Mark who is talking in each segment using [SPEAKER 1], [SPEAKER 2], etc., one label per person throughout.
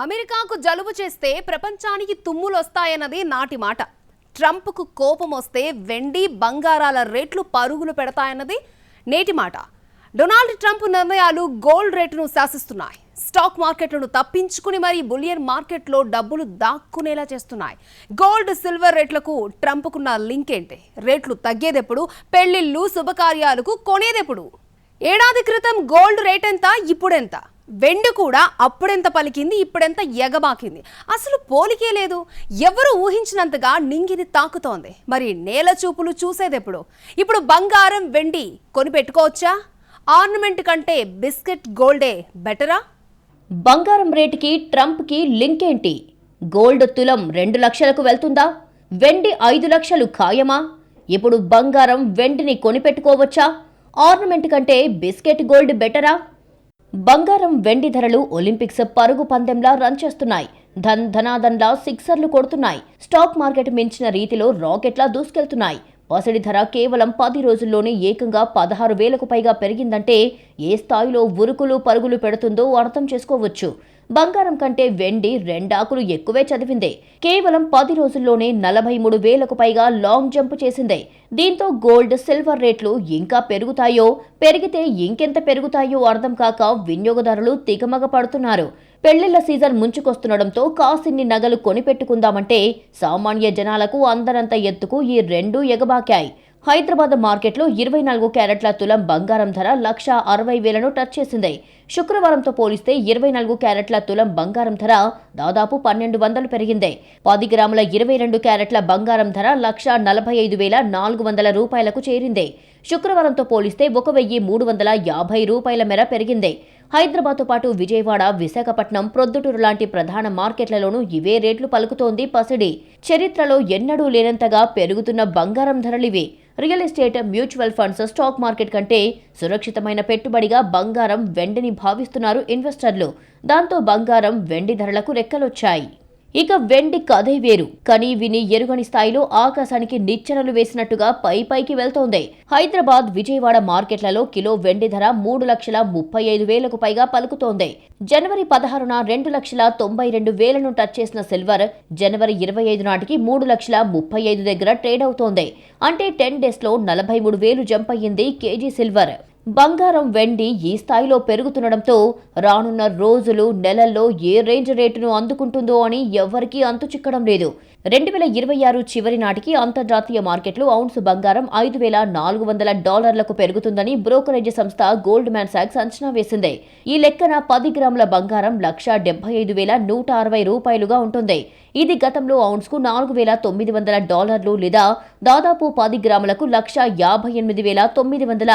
[SPEAKER 1] అమెరికాకు జలుబు చేస్తే ప్రపంచానికి తుమ్ములొస్తాయన్నది నాటి మాట. ట్రంప్కు కోపం వస్తే వెండి బంగారాల రేట్లు పరుగులు పెడతాయన్నది నేటి మాట. డొనాల్డ్ ట్రంప్ నిర్ణయాలు గోల్డ్ రేటును శాసిస్తున్నాయి. స్టాక్ మార్కెట్లను తప్పించుకుని మరీ బులియన్ మార్కెట్లో డబ్బులు దాక్కునేలా చేస్తున్నాయి. గోల్డ్ సిల్వర్ రేట్లకు ట్రంప్కున్న లింక్ ఏంటి రేట్లు తగ్గేదెప్పుడు? పెళ్ళిళ్ళు శుభకార్యాలకు కొనేదెప్పుడు? ఏడాది క్రితం గోల్డ్ రేట్ ఎంత ఇప్పుడెంత? వెండి కూడా అప్పుడెంత పలికింది ఇప్పుడెంత ఎగబాకింది? అసలు పోలికే లేదు. ఎవరు ఊహించినంతగా నింగిని తాకుతోంది. మరి నేల చూపులు చూసేదెప్పుడు? ఇప్పుడు బంగారం వెండి కొనిపెట్టుకోవచ్చా? ఆర్నమెంట్ కంటే బిస్కెట్ గోల్డే బెటరా?
[SPEAKER 2] బంగారం రేటుకి ట్రంప్కి లింక్ ఏంటి గోల్డ్ తులం రెండు లక్షలకు వెళ్తుందా? వెండి ఐదు లక్షలు ఖాయమా? ఇప్పుడు బంగారం వెండిని కొనిపెట్టుకోవచ్చా? ఆర్నమెంట్ కంటే బిస్కెట్ గోల్డ్ బెటరా? బంగారం వెండి ధరలు ఒలింపిక్స్ పరుగు పందెంలా రన్ చేస్తున్నాయి. ధన్ ధనాధన్లా సిక్సర్లు కొడుతున్నాయి. స్టాక్ మార్కెట్ మించిన రీతిలో రాకెట్లా దూసుకెళ్తున్నాయి. పసిడి ధర కేవలం పది రోజుల్లోనే ఏకంగా పదహారు వేలకు పైగా పెరిగిందంటే ఏ స్థాయిలో ఉరుకులు పరుగులు పెడుతుందో అర్థం చేసుకోవచ్చు. బంగారం కంటే వెండి రెండాకులు ఎక్కువే చదివిందే. కేవలం పది రోజుల్లోనే నలభై మూడు వేలకు పైగా లాంగ్ జంప్ చేసిందే. దీంతో గోల్డ్ సిల్వర్ రేట్లు ఇంకా పెరుగుతాయో పెరిగితే ఇంకెంత పెరుగుతాయో అర్థం కాక వినియోగదారులు తికమగ పడుతున్నారు. పెళ్ళిళ్ళ సీజన్ ముంచుకొస్తుండడంతో కాసిన్ని నగలు కొనిపెట్టుకుందామంటే సామాన్య జనాలకు అందరంత ఎత్తుకు ఈ రెండూ ఎగబాకాయి. హైదరాబాద్ మార్కెట్లో ఇరవై నాలుగు క్యారెట్ల తులం బంగారం ధర లక్ష అరవై వేలను టచ్ చేసింది. శుక్రవారంతో పోలిస్తే ఇరవై నాలుగు క్యారెట్ల తులం బంగారం ధర దాదాపు పన్నెండు వందలు పెరిగింది. పది గ్రాముల ఇరవై రెండు క్యారెట్ల బంగారం ధర లక్ష నలభై ఐదు వేల నాలుగు వందల రూపాయలకు చేరింది. శుక్రవారంతో పోలిస్తే ఒక వెయ్యి మూడు వందల యాభై రూపాయల మేర పెరిగింది. హైదరాబాద్తో పాటు విజయవాడ విశాఖపట్నం ప్రొద్దుటూరు లాంటి ప్రధాన మార్కెట్లలోనూ ఇవే రేట్లు పలుకుతోంది పసిడి. చరిత్రలో ఎన్నడూ లేనంతగా పెరుగుతున్న బంగారం ధరలివి. Real estate mutual funds stock market కంటే సురక్షితమైన పెట్టుబడిగా బంగారం వెండిని భావిస్తున్నారు ఇన్వెస్టర్లు. దాంతో బంగారం వెండి ధరలకు రెక్కలొచ్చాయి. ఇక వెండి కథే వేరు. కని విని ఎరుగని స్థాయిలో ఆకాశానికి నిచ్చెనలు వేసినట్టుగా పై పైకి వెళ్తోంది. హైదరాబాద్ విజయవాడ మార్కెట్లలో కిలో వెండి ధర మూడు లక్షల ముప్పై ఐదు వేలకు పైగా పలుకుతోంది. జనవరి పదహారున రెండు లక్షల తొంభై రెండు వేలను టచ్ చేసిన సిల్వర్ జనవరి ఇరవై ఐదు నాటికి మూడు లక్షల ముప్పై ఐదు దగ్గర ట్రేడ్ అవుతోంది. అంటే టెన్ డేస్లో నలభై మూడు వేలు జంప్ అయ్యింది కేజీ సిల్వర్. బంగారం వెండి ఈ స్థాయిలో పెరుగుతుండడంతో రానున్న రోజులు నెలల్లో ఏ రేంజ్ రేటును అందుకుంటుందో అని ఎవ్వరికీ అంతు చిక్కడం లేదు. రెండు వేల ఇరవై ఆరు చివరి నాటికి అంతర్జాతీయ మార్కెట్లో ఔన్స్ బంగారం ఐదు వేల నాలుగు వందల డాలర్లకు పెరుగుతుందని బ్రోకరేజ్ సంస్థ గోల్డ్ మ్యాన్ సాక్స్ అంచనా వేసింది. ఈ లెక్కన పది గ్రాముల బంగారం లక్ష డెబ్బై ఐదు వేల నూట అరవై రూపాయలుగా ఉంటుంది. ఇది గతంలో ఔన్స్కు నాలుగు వేల తొమ్మిది వందల డాలర్లు లేదా దాదాపు పది గ్రాములకు లక్ష యాభై ఎనిమిది వేల తొమ్మిది వందల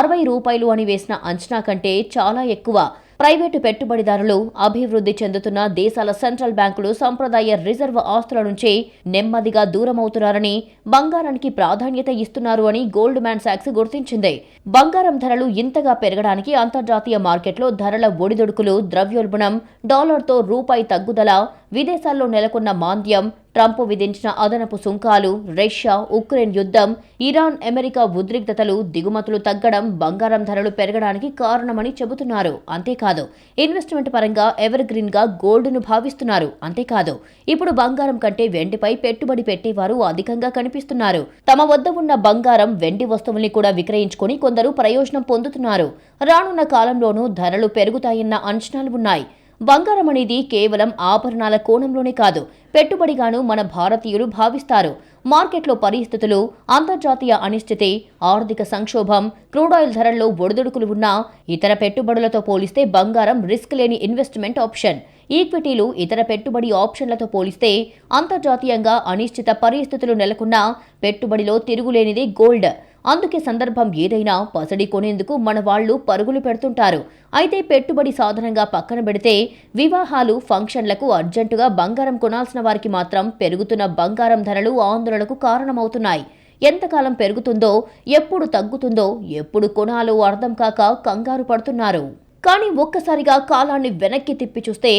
[SPEAKER 2] అరవై రూపాయలు అని వేసిన అంచనా కంటే చాలా ఎక్కువ. ప్రైవేటు పెట్టుబడిదారులు అభివృద్ధి చెందుతున్న దేశాల సెంట్రల్ బ్యాంకులు సంప్రదాయ రిజర్వ్ ఆస్తుల నుంచే నెమ్మదిగా దూరమవుతున్నారని బంగారానికి ప్రాధాన్యత ఇస్తున్నారు అని గోల్డ్ మ్యాన్ సాక్స్ గుర్తించింది. బంగారం ధరలు ఇంతగా పెరగడానికి అంతర్జాతీయ మార్కెట్లో ధరల ఒడిదొడుకులు ద్రవ్యోల్బణం డాలర్తో రూపాయి తగ్గుదల విదేశాల్లో నెలకొన్న మాంద్యం ట్రంప్ విధించిన అదనపు సుంకాలు రష్యా ఉక్రెయిన్ యుద్ధం ఇరాన్ అమెరికా ఉద్రిక్తతలు దిగుమతులు తగ్గడం బంగారం ధరలు పెరగడానికి కారణమని చెబుతున్నారు. అంతేకాదు ఇన్వెస్ట్మెంట్ పరంగా ఎవర్ గ్రీన్గా గోల్డ్ను భావిస్తున్నారు. అంతేకాదు ఇప్పుడు బంగారం కంటే వెండిపై పెట్టుబడి పెట్టేవారు అధికంగా కనిపిస్తున్నారు. తమ వద్ద ఉన్న బంగారం వెండి వస్తువుల్ని కూడా విక్రయించుకొని కొందరు ప్రయోజనం పొందుతున్నారు. రానున్న కాలంలోనూ ధరలు పెరుగుతాయన్న అంచనాలు ఉన్నాయి. బంగారం అనేది కేవలం ఆభరణాల కోణంలోనే కాదు పెట్టుబడిగాను మన భారతీయులు భావిస్తారు. మార్కెట్లో పరిస్థితులు అంతర్జాతీయ అనిశ్చితి ఆర్థిక సంక్షోభం క్రూడాయిల్ ధరల్లో ఒడిదుడుకులు ఉన్నా ఇతర పెట్టుబడులతో పోలిస్తే బంగారం రిస్క్ లేని ఇన్వెస్ట్మెంట్ ఆప్షన్. ఈక్విటీలు ఇతర పెట్టుబడి ఆప్షన్లతో పోలిస్తే అంతర్జాతీయంగా అనిశ్చిత పరిస్థితులు నెలకొన్న పెట్టుబడిలో తిరుగులేనిది గోల్డ్. అందుకే సందర్భం ఏదైనా పసడి కొనేందుకు మన వాళ్ళు పరుగులు పెడుతుంటారు. అయితే పెట్టుబడి సాధనంగా పక్కన పెడితే వివాహాలు ఫంక్షన్లకు అర్జెంటుగా బంగారం కొనాల్సిన వారికి మాత్రం పెరుగుతున్న బంగారం ధరలు ఆందోళనకు కారణమవుతున్నాయి. ఎంతకాలం పెరుగుతుందో ఎప్పుడు తగ్గుతుందో ఎప్పుడు కొనాలో అర్థం కాక కంగారు పడుతున్నారు. కానీ ఒక్కసారిగా కాలాన్ని వెనక్కి తిప్పి చూస్తే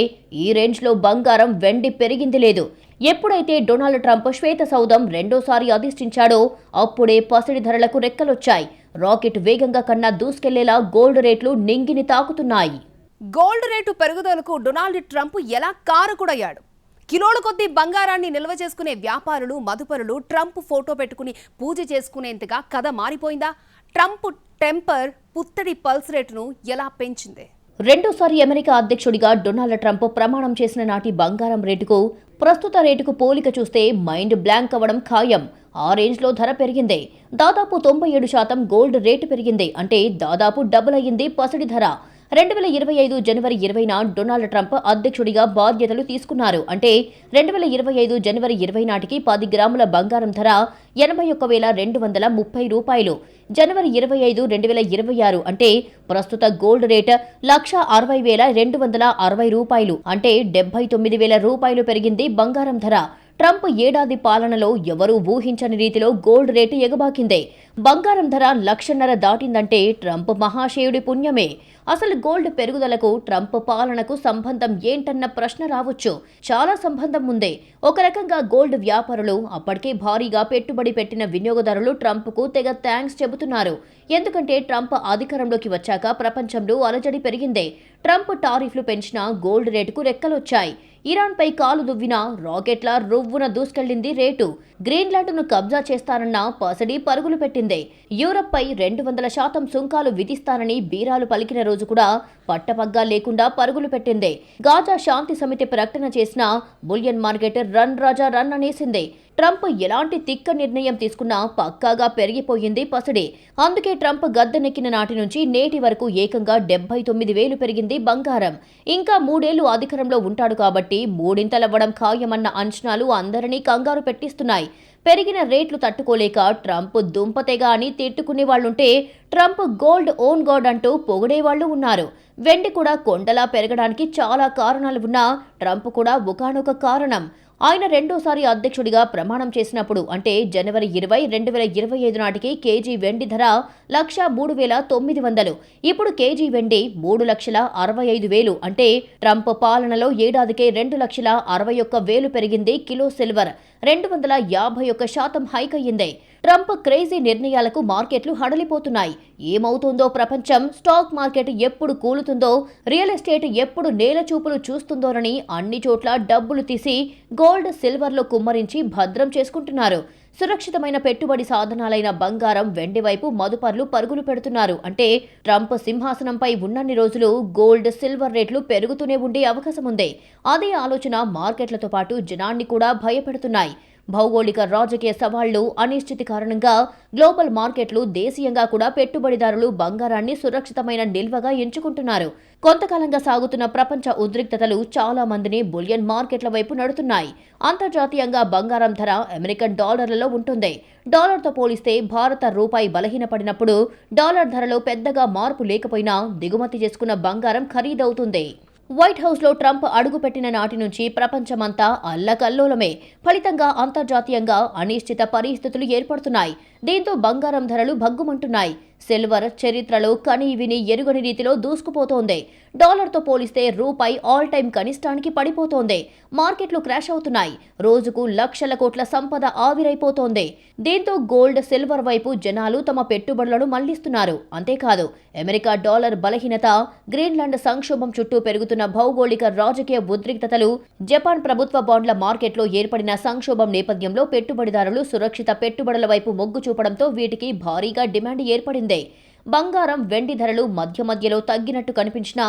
[SPEAKER 2] ఈ రేంజ్లో బంగారం వెండి పెరిగింది లేదు. ఎప్పుడైతే డొనాల్డ్ ట్రంప్ శ్వేత సౌధం రెండోసారి అధిష్ఠించాడో అప్పుడే పసిడి ధరలకు రెక్కలొచ్చాయి. రాకెట్ వేగంగా కన్నా దూసుకెళ్ళేలా గోల్డ్ రేట్లు నింగిని తాకుతున్నాయి.
[SPEAKER 1] గోల్డ్ రేటు పెరుగుదలకు డొనాల్డ్ ట్రంప్ ఎలా కారకుడయ్యాడు? కిలోల కొద్దీ బంగారాన్ని నిల్వ చేసుకునే వ్యాపారులు మదుపరులు ట్రంప్ ఫోటో పెట్టుకుని పూజ చేసుకునేంతగా కథ మారిపోయిందా? ట్రంప్ టెంపర్ పుత్తడి పల్స్ రేటును ఎలా పెంచింది?
[SPEAKER 2] రెండోసారి అమెరికా అధ్యక్షుడిగా డొనాల్డ్ ట్రంప్ ప్రమాణం చేసిన నాటి బంగారం రేటుకు ప్రస్తుత రేటుకు పోలిక చూస్తే మైండ్ బ్లాంక్ అవ్వడం ఖాయం. ఆ రేంజ్లో ధర పెరిగింది. దాదాపు తొంభై ఏడు శాతం గోల్డ్ రేటు పెరిగింది. అంటే దాదాపు డబుల్ అయ్యింది పసిడి ధర. రెండు వేల ఇరవై ఐదు జనవరి ఇరవైన డొనాల్డ్ ట్రంప్ అధ్యక్షుడిగా బాధ్యతలు తీసుకున్నారు. అంటే రెండు వేల ఇరవై ఐదు జనవరి ఇరవై నాటికి పది గ్రాముల బంగారం ధర ఎనభై ఒక్క వేల రెండు వందల ముప్పై రూపాయలు. జనవరి ఇరవై ఐదు రెండు వేల ఇరవై ఆరు అంటే ప్రస్తుత గోల్డ్ రేట్ లక్ష అరవై వేల రెండు వందల అరవై రూపాయలు. అంటే డెబ్బై తొమ్మిది వేల రూపాయలు పెరిగింది బంగారం ధర. ట్రంప్ ఏడాది పాలనలో ఎవరూ ఊహించని రీతిలో గోల్డ్ రేటు ఎగబాకిందే. బంగారం ధర లక్షన్నర దాటిందంటే ట్రంప్ మహాశయుడి పుణ్యమే. అసలు గోల్డ్ పెరుగుదలకు ట్రంప్ పాలనకు సంబంధం ఏంటన్న ప్రశ్న రావచ్చు. చాలా సంబంధం ఉందే. ఒక రకంగా గోల్డ్ వ్యాపారులు అప్పటికే భారీగా పెట్టుబడి పెట్టిన వినియోగదారులు ట్రంప్కు తెగ థ్యాంక్స్ చెబుతున్నారు. ఎందుకంటే ట్రంప్ అధికారంలోకి వచ్చాక ప్రపంచంలో అలజడి పెరిగిందే. ట్రంప్ టారిఫ్లు పెంచిన గోల్డ్ రేటుకు రెక్కలొచ్చాయి. ఇరాన్పై కాలు దువ్విన రాకెట్ల రువ్వున దూసుకెళ్ళింది రేటు. గ్రీన్లాండ్ను కబ్జా చేస్తానన్న పసడి పరుగులు పెట్టింది. యూరప్పై రెండు వందల శాతం సుంకాలు విధిస్తానని బీరాలు పలికిన రోజు కూడా పట్టపగ్గా లేకుండా పరుగులు పెట్టింది. గాజా శాంతి సమితి ప్రకటన చేసిన bullion market run Raja run అనేసింది. ట్రంప్ ఎలాంటి తిక్క నిర్ణయం తీసుకున్నా పక్కాగా పెరిగిపోయింది పసిడి. అందుకే ట్రంప్ గద్దెనెక్కిన నాటి నుంచి నేటి వరకు ఏకంగా డెబ్బై తొమ్మిది వేలు పెరిగింది బంగారం. ఇంకా మూడేళ్ళు అధికారంలో ఉంటాడు కాబట్టి మూడింతలవ్వడం ఖాయమన్న అంచనాలు అందరినీ కంగారు పెట్టిస్తున్నాయి. పెరిగిన రేట్లు తట్టుకోలేక ట్రంప్ దుంపతేగా అని తిట్టుకునే వాళ్ళుంటే ట్రంప్ గోల్డ్ ఓన్ గాడ్ అంటూ పొగిడేవాళ్ళు ఉన్నారు. వెండి కూడా కొండలా పెరగడానికి చాలా కారణాలు ఉన్నా ట్రంప్ కూడా ఒకనొక కారణం. ఆయన రెండోసారి అధ్యక్షుడిగా ప్రమాణం చేసినప్పుడు అంటే జనవరి ఇరవై రెండు వేల ఇరవై ఐదు నాటికి కేజీ వెండి ధర లక్ష మూడు వేల తొమ్మిది వందలు. ఇప్పుడు కేజీ వెండి మూడు లక్షల అరవై ఐదు వేలు. అంటే ట్రంప్ పాలనలో ఏడాదికే రెండు లక్షల అరవై ఒక్క వేలు పెరిగింది కిలో సిల్వర్. రెండు వందల యాభై ఒక్క శాతం హైక్ అయ్యింది. ట్రంప్ క్రేజీ నిర్ణయాలకు మార్కెట్లు హడలిపోతున్నాయి. ఏమవుతుందో ప్రపంచం స్టాక్ మార్కెట్ ఎప్పుడు కూలుతుందో రియల్ ఎస్టేట్ ఎప్పుడు నేల చూపులు చూస్తుందోనని అన్ని చోట్ల డబ్బులు తీసి గోల్డ్ సిల్వర్లో కుమ్మరించి భద్రం చేసుకుంటున్నారు. సురక్షితమైన పెట్టుబడి సాధనాలైన బంగారం వెండి వైపు మదుపర్లు పరుగులు పెడుతున్నారు. అంటే ట్రంప్ సింహాసనంపై ఉన్నన్ని రోజులు గోల్డ్ సిల్వర్ రేట్లు పెరుగుతూనే ఉండే అవకాశం ఉంది అదే ఆలోచన మార్కెట్లతో పాటు జనాన్ని కూడా భయపెడుతున్నాయి. భౌగోళిక రాజకీయ సవాళ్ళు అనిశ్చితి కారణంగా గ్లోబల్ మార్కెట్లు దేశీయంగా కూడా పెట్టుబడిదారులు బంగారాన్ని సురక్షితమైన నిల్వగా ఎంచుకుంటున్నారు. కొంతకాలంగా సాగుతున్న ప్రపంచ ఉద్రిక్తతలు చాలా మందిని బులియన్ మార్కెట్ల వైపు నడుతున్నాయి. అంతర్జాతీయంగా బంగారం ధర అమెరికన్ డాలర్లలో ఉంటుంది. డాలర్తో పోలిస్తే భారత రూపాయి బలహీనపడినప్పుడు డాలర్ ధరలో పెద్దగా మార్పు లేకపోయినా దిగుమతి చేసుకున్న బంగారం ఖరీదవుతుంది. వైట్ హౌస్లో ట్రంప్ అడుగుపెట్టిన నాటి నుంచి ప్రపంచమంతా అల్లకల్లోలమే. ఫలితంగా అంతర్జాతీయంగా అనిశ్చిత పరిస్థితులు ఏర్పడుతున్నాయి. దీంతో బంగారం ధరలు భగ్గుమంటున్నాయి. సిల్వర్ చరిత్రలో కని విని ఎరుగని రీతిలో దూసుకుపోతోంది. డాలర్తో పోలిస్తే రూపాయి ఆల్ టైం కనిష్టానికి పడిపోతోంది. మార్కెట్లు క్రాష్ అవుతున్నాయి. రోజుకు లక్షల కోట్ల సంపద ఆవిరైపోతోంది. దీంతో గోల్డ్ సిల్వర్ వైపు జనాలు తమ పెట్టుబడులను మళ్ళిస్తున్నారు. అంతేకాదు అమెరికా డాలర్ బలహీనత గ్రీన్లాండ్ సంక్షోభం చుట్టూ పెరుగుతున్న భౌగోళిక రాజకీయ ఉద్రిక్తతలు జపాన్ ప్రభుత్వ బాండ్ల మార్కెట్లో ఏర్పడిన సంక్షోభం నేపథ్యంలో పెట్టుబడిదారులు సురక్షిత పెట్టుబడుల వైపు మొగ్గు చూపడంతో వీటికి భారీగా డిమాండ్ ఏర్పడింది. బంగారం వెండి ధరలు మధ్య మధ్యలో తగ్గినట్టు కనిపించినా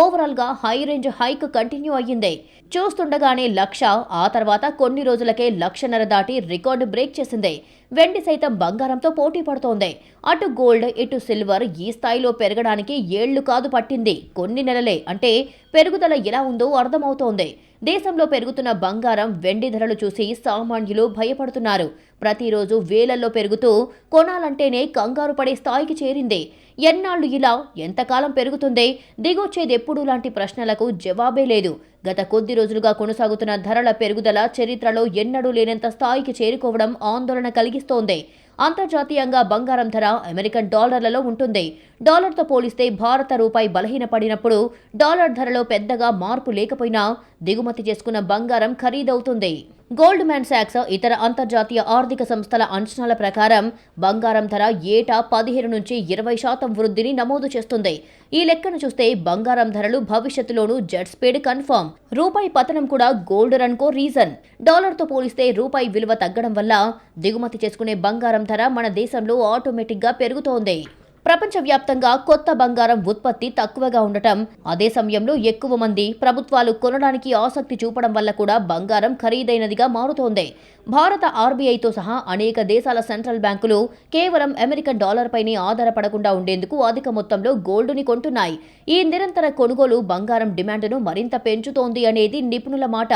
[SPEAKER 2] ఓవరాల్గా హై రేంజ్ హైక్ కంటిన్యూ అయ్యింది. చూస్తుండగానే లక్ష ఆ తర్వాత కొన్ని రోజులకే లక్షన్నర దాటి రికార్డు బ్రేక్ చేసింది. వెండి సైతం బంగారంతో పోటీ పడుతోంది. అటు గోల్డ్ ఇటు సిల్వర్ ఈ స్థాయిలో పెరగడానికి ఏళ్ళు కాదు పట్టింది. కొన్ని నెలలే అంటే పెరుగుదల ఎలా ఉందో అర్థమవుతోంది. దేశంలో పెరుగుతున్న బంగారం వెండి ధరలు చూసి సామాన్యులు భయపడుతున్నారు. ప్రతిరోజు వేలల్లో పెరుగుతూ కొనాలంటేనే కంగారు పడే స్థాయికి చేరింది. ఎన్నాళ్ళు ఇలా? ఎంతకాలం పెరుగుతుంది? దిగొచ్చేదెప్పుడు? లాంటి ప్రశ్నలకు జవాబే లేదు. గత కొద్ది రోజులుగా కొనసాగుతున్న ధరల పెరుగుదల చరిత్రలో ఎన్నడూ లేనంత స్థాయికి చేరుకోవడం ఆందోళన కలిగిస్తోంది. అంతర్జాతీయంగా బంగారం ధర అమెరికన్ డాలర్లలో ఉంటుంది. డాలర్తో పోలిస్తే భారత రూపాయి బలహీనపడినప్పుడు డాలర్ ధరలో పెద్దగా మార్పు లేకపోయినా దిగుమతి చేసుకున్న బంగారం ఖరీదవుతుంది. గోల్డ్ మ్యాన్ శాక్స్ ఇతర అంతర్జాతీయ ఆర్థిక సంస్థల అంచనాల ప్రకారం బంగారం ధర ఏటా పదిహేను నుంచి ఇరవై శాతం వృద్ధిని నమోదు చేస్తుంది. ఈ లెక్కను చూస్తే బంగారం ధరలు భవిష్యత్తులోనూ జెట్ స్పీడ్ కన్ఫర్మ్ రూపాయి పతనం కూడా గోల్డ్ రన్ కో రీజన్. డాలర్తో పోలిస్తే రూపాయి విలువ తగ్గడం వల్ల దిగుమతి చేసుకునే బంగారం ధర మన దేశంలో ఆటోమేటిక్గా పెరుగుతోంది. ప్రపంచవ్యాప్తంగా కొత్త బంగారం ఉత్పత్తి తక్కువగా ఉండటం. అదే సమయంలో ఎక్కువ మంది ప్రభుత్వాలు కొనడానికి ఆసక్తి చూపడం వల్ల కూడా బంగారం ఖరీదైనదిగా మారుతోంది. భారత ఆర్బీఐతో సహా అనేక దేశాల సెంట్రల్ బ్యాంకులు కేవలం అమెరికన్ డాలర్ పైనే ఆధారపడకుండా ఉండేందుకు అధిక మొత్తంలో గోల్డుని కొంటున్నాయి. ఈ నిరంతర కొనుగోలు బంగారం డిమాండ్ను మరింత పెంచుతోంది అనేది నిపుణుల మాట.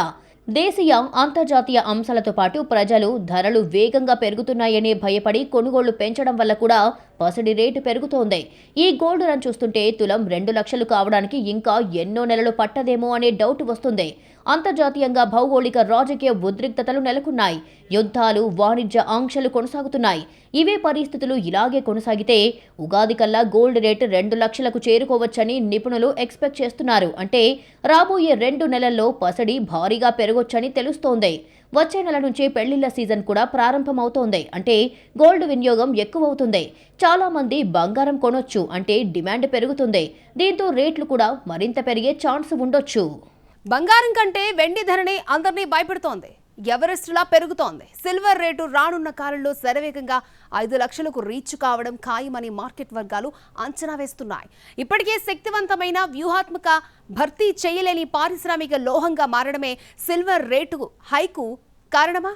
[SPEAKER 2] దేశీయ అంతర్జాతీయ అంశాలతో పాటు ప్రజలు ధరలు వేగంగా పెరుగుతున్నాయనే భయపడి కొనుగోళ్ళు పెంచడం వల్ల కూడా పసిడి రేటు పెరుగుతోంది. ఈ గోల్డ్ రన్ చూస్తుంటే తులం రెండు లక్షలు కావడానికి ఇంకా ఎన్నో నెలలు పట్టదేమో అనే డౌట్ వస్తుంది. అంతర్జాతీయంగా భౌగోళిక రాజకీయ ఉద్రిక్తతలు నెలకొన్నాయి. యుద్ధాలు వాణిజ్య ఆంక్షలు కొనసాగుతున్నాయి. ఇవే పరిస్థితులు ఇలాగే కొనసాగితే ఉగాది కల్లా గోల్డ్ రేటు రెండు లక్షలకు చేరుకోవచ్చని నిపుణులు ఎక్స్పెక్ట్ చేస్తున్నారు. అంటే రాబోయే రెండు నెలల్లో పసడి భారీగా పెరగొచ్చని తెలుస్తోంది. వచ్చే నెల నుంచి పెళ్ళిళ్ళ సీజన్ కూడా ప్రారంభమవుతోంది. అంటే గోల్డ్ వినియోగం ఎక్కువవుతుంది. చాలా మంది బంగారం కొనొచ్చు. అంటే డిమాండ్ పెరుగుతుంది. దీంతో రేట్లు కూడా మరింత పెరిగే ఛాన్స్ ఉండొచ్చు.
[SPEAKER 1] బంగారం కంటే వెండి ధరనే అందరినీ భయపెడుతోంది. ఎవరెస్ట్లా పెరుగుతోంది. సిల్వర్ రేటు రానున్న కాలంలో శరవేగంగా ఐదు లక్షలకు రీచ్ కావడం ఖాయమని మార్కెట్ వర్గాలు అంచనా వేస్తున్నాయి. ఇప్పటికే శక్తివంతమైన వ్యూహాత్మక భర్తీ చేయలేని పారిశ్రామిక లోహంగా మారడమే సిల్వర్ రేటు హైకు కారణమా?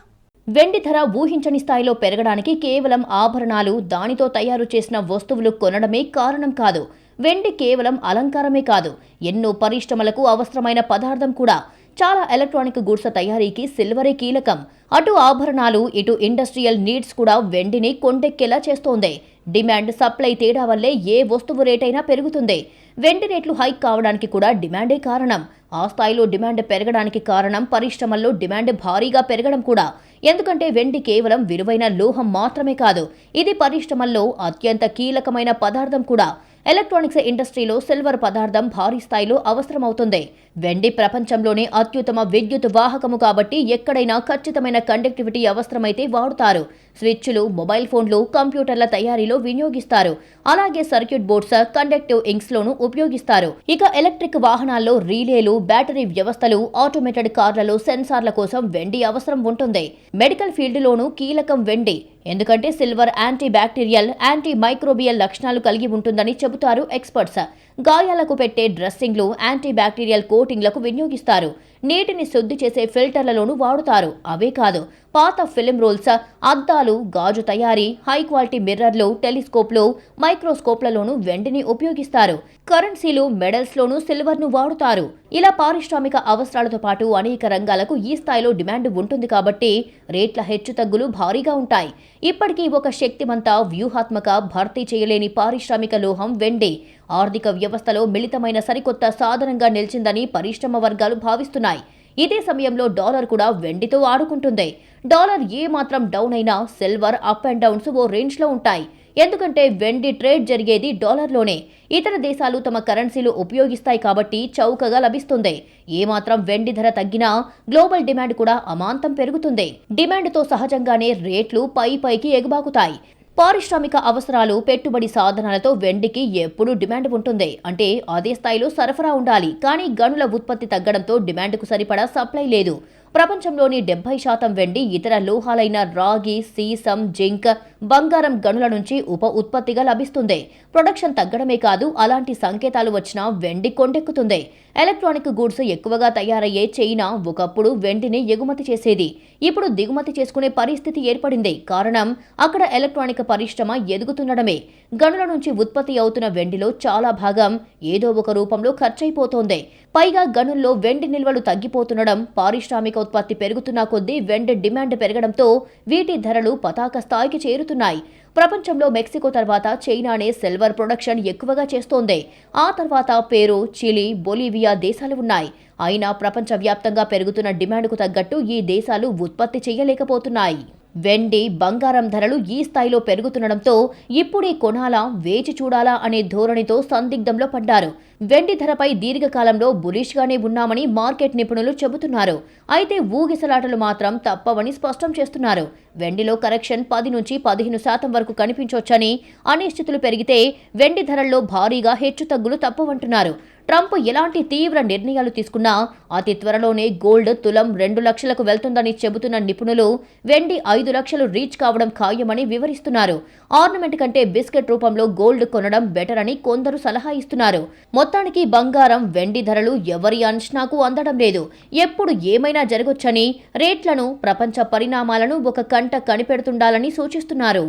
[SPEAKER 2] వెండి ధర ఊహించని స్థాయిలో పెరగడానికి కేవలం ఆభరణాలు దానితో తయారు చేసిన వస్తువులు కొనడమే కారణం కాదు. వెండి కేవలం అలంకారమే కాదు ఎన్నో పరిశ్రమలకు అవసరమైన పదార్థం కూడా. చాలా ఎలక్ట్రానిక్ గూడ్స్ తయారీకి సిల్వరే కీలకం. అటు ఆభరణాలు ఇటు ఇండస్ట్రియల్ నీడ్స్ కూడా వెండిని కొండెక్కేలా చేస్తోంది. డిమాండ్ సప్లై తేడా వల్లే ఏ వస్తువు రేటైనా పెరుగుతుంది. వెండి రేట్లు హైక్ కావడానికి కూడా డిమాండే కారణం. ఆ స్థాయిలో డిమాండ్ పెరగడానికి కారణం పరిశ్రమల్లో డిమాండ్ భారీగా పెరగడం కూడా. ఎందుకంటే వెండి కేవలం విలువైన లోహం మాత్రమే కాదు ఇది పరిశ్రమల్లో అత్యంత కీలకమైన పదార్థం కూడా. ఎలక్ట్రానిక్స్ ఇండస్ట్రీలో సిల్వర్ పదార్థం భారీ స్థాయిలో అవసరమవుతుంది. వెండి ప్రపంచంలోనే అత్యుత్తమ విద్యుత్ వాహకము కాబట్టి ఎక్కడైనా ఖచ్చితమైన కండక్టివిటీ అవసరమైతే వాడుతారు. స్విచ్లు మొబైల్ ఫోన్లు కంప్యూటర్ల తయారీలో వినియోగిస్తారు. అలాగే సర్క్యూట్ బోర్డ్స్ కండక్టివ్ ఇంక్స్ లోను ఉపయోగిస్తారు. ఇక ఎలక్ట్రిక్ వాహనాల్లో రీలేలు బ్యాటరీ వ్యవస్థలు ఆటోమేటెడ్ కార్లలో సెన్సార్ల కోసం వెండి అవసరం ఉంటుంది. మెడికల్ ఫీల్డ్లోను కీలకం వెండి. ఎందుకంటే silver anti bacterial anti microbial లక్షణాలు కలిగి ఉంటుందని చెబుతారు ఎక్స్పర్ట్స్. గాయాలకు పెట్టే డ్రెస్సింగ్లు యాంటీ బ్యాక్టీరియల్ కోటింగ్లకు వినియోగిస్తారు. నీటిని శుద్ధి చేసే ఫిల్టర్లలోనూ వాడుతారు. అవే కాదు పాత ఫిలిం రోల్స్ అద్దాలు గాజు తయారీ హై క్వాలిటీ మిర్రర్లు టెలిస్కోప్లు మైక్రోస్కోప్లలోనూ వెండిని ఉపయోగిస్తారు. కరెన్సీలు మెడల్స్లోనూ సిల్వర్ను వాడుతారు. ఇలా పారిశ్రామిక అవసరాలతో పాటు అనేక రంగాలకు ఈ స్థాయిలో డిమాండ్ ఉంటుంది కాబట్టి రేట్ల హెచ్చుతగ్గులు భారీగా ఉంటాయి. ఇప్పటికీ ఒక శక్తివంత వ్యూహాత్మక భర్తీ చేయలేని పారిశ్రామిక లోహం వెండి. ఆర్థిక వ్యవస్థలో మిళితమైన సరికొత్త సాధనంగా నిలిచిందని పరిశ్రమ వర్గాలు భావిస్తున్నాయి. ఇదే సమయంలో డాలర్ కూడా వెండితో ఆడుకుంటుంది. డాలర్ ఏ మాత్రం డౌన్ అయినా సిల్వర్ అప్ అండ్ డౌన్స్ ఓ రేంజ్లో ఉంటాయి. ఎందుకంటే వెండి ట్రేడ్ జరిగేది డాలర్లోనే. ఇతర దేశాలు తమ కరెన్సీలు ఉపయోగిస్తాయి కాబట్టి చౌకగా లభిస్తుంది. ఏమాత్రం వెండి ధర తగ్గినా గ్లోబల్ డిమాండ్ కూడా అమాంతం పెరుగుతుంది. డిమాండ్తో సహజంగానే రేట్లు పై పైకి ఎగుబాకుతాయి. పారిశ్రామిక అవసరాలు పెట్టుబడి సాధనాలతో వెండికి ఎప్పుడూ డిమాండ్ ఉంటుంది. అంటే అదే స్థాయిలో సరఫరా ఉండాలి. కానీ గనుల ఉత్పత్తి తగ్గడంతో డిమాండ్కు సరిపడా సప్లై లేదు. ప్రపంచంలోని డెబ్బై శాతం వెండి ఇతర లోహాలైన రాగి సీసం జింక్ బంగారం గనుల నుంచి ఉప ఉత్పత్తిగా లభిస్తుంది. ప్రొడక్షన్ తగ్గడమే కాదు అలాంటి సంకేతాలు వచ్చినా వెండి కొండెక్కుతుంది. ఎలక్ట్రానిక్ గూడ్స్ ఎక్కువగా తయారయ్యే చైనా ఒకప్పుడు వెండిని ఎగుమతి చేసేది. ఇప్పుడు దిగుమతి చేసుకునే పరిస్థితి ఏర్పడింది. కారణం అక్కడ ఎలక్ట్రానిక్ పరిశ్రమ ఎదుగుతుండడమే. గనుల నుంచి ఉత్పత్తి అవుతున్న వెండిలో చాలా భాగం ఏదో ఒక రూపంలో ఖర్చయిపోతోంది పైగా గనుల్లో వెండి నిల్వలు తగ్గిపోతుండడం పారిశ్రామిక ఉత్పత్తి పెరుగుతున్న కొద్దీ వెండి డిమాండ్ పెరగడంతో వీటి ధరలు పతాక స్థాయికి చేరుతున్నాయి. ప్రపంచంలో మెక్సికో తర్వాత చైనానే సిల్వర్ ప్రొడక్షన్ ఎక్కువగా చేస్తోంది. ఆ తర్వాత పేరు చిలీ బొలీవియా దేశాలు ఉన్నాయి. అయినా ప్రపంచవ్యాప్తంగా పెరుగుతున్న డిమాండ్కు తగ్గట్టు ఈ దేశాలు ఉత్పత్తి చేయలేకపోతున్నాయి. వెండి బంగారం ధరలు ఈ స్థాయిలో పెరుగుతుండడంతో ఇప్పుడే కొనాలా వేచి చూడాలా అనే ధోరణితో సందిగ్ధంలో పడ్డారు. వెండి ధరపై దీర్ఘకాలంలో బులిష్గానే ఉన్నామని మార్కెట్ నిపుణులు చెబుతున్నారు. అయితే ఊగిసలాటలు మాత్రం తప్పవని స్పష్టం చేస్తున్నారు. వెండిలో కరెక్షన్ పది నుంచి పదిహేను శాతం వరకు కనిపించవచ్చని అనిశ్చితులు పెరిగితే వెండి ధరల్లో భారీగా హెచ్చుతగ్గులు తప్పవంటున్నారు. ట్రంప్ ఎలాంటి తీవ్ర నిర్ణయాలు తీసుకున్నా అతి త్వరలోనే గోల్డ్ తులం రెండు లక్షలకు వెళ్తుందని చెబుతున్న నిపుణులు వెండి ఐదు లక్షలు రీచ్ కావడం ఖాయమని వివరిస్తున్నారు. ఆర్నమెంట్ కంటే బిస్కెట్ రూపంలో గోల్డ్ కొనడం బెటర్ అని కొందరు సలహా ఇస్తున్నారు. మొత్తానికి బంగారం వెండి ధరలు ఎవరి అంచనాకు అందడం లేదు. ఎప్పుడు ఏమైనా జరగొచ్చని రేట్లను ప్రపంచ పరిణామాలను ఒక కంట కనిపెడుతుండాలని సూచిస్తున్నారు.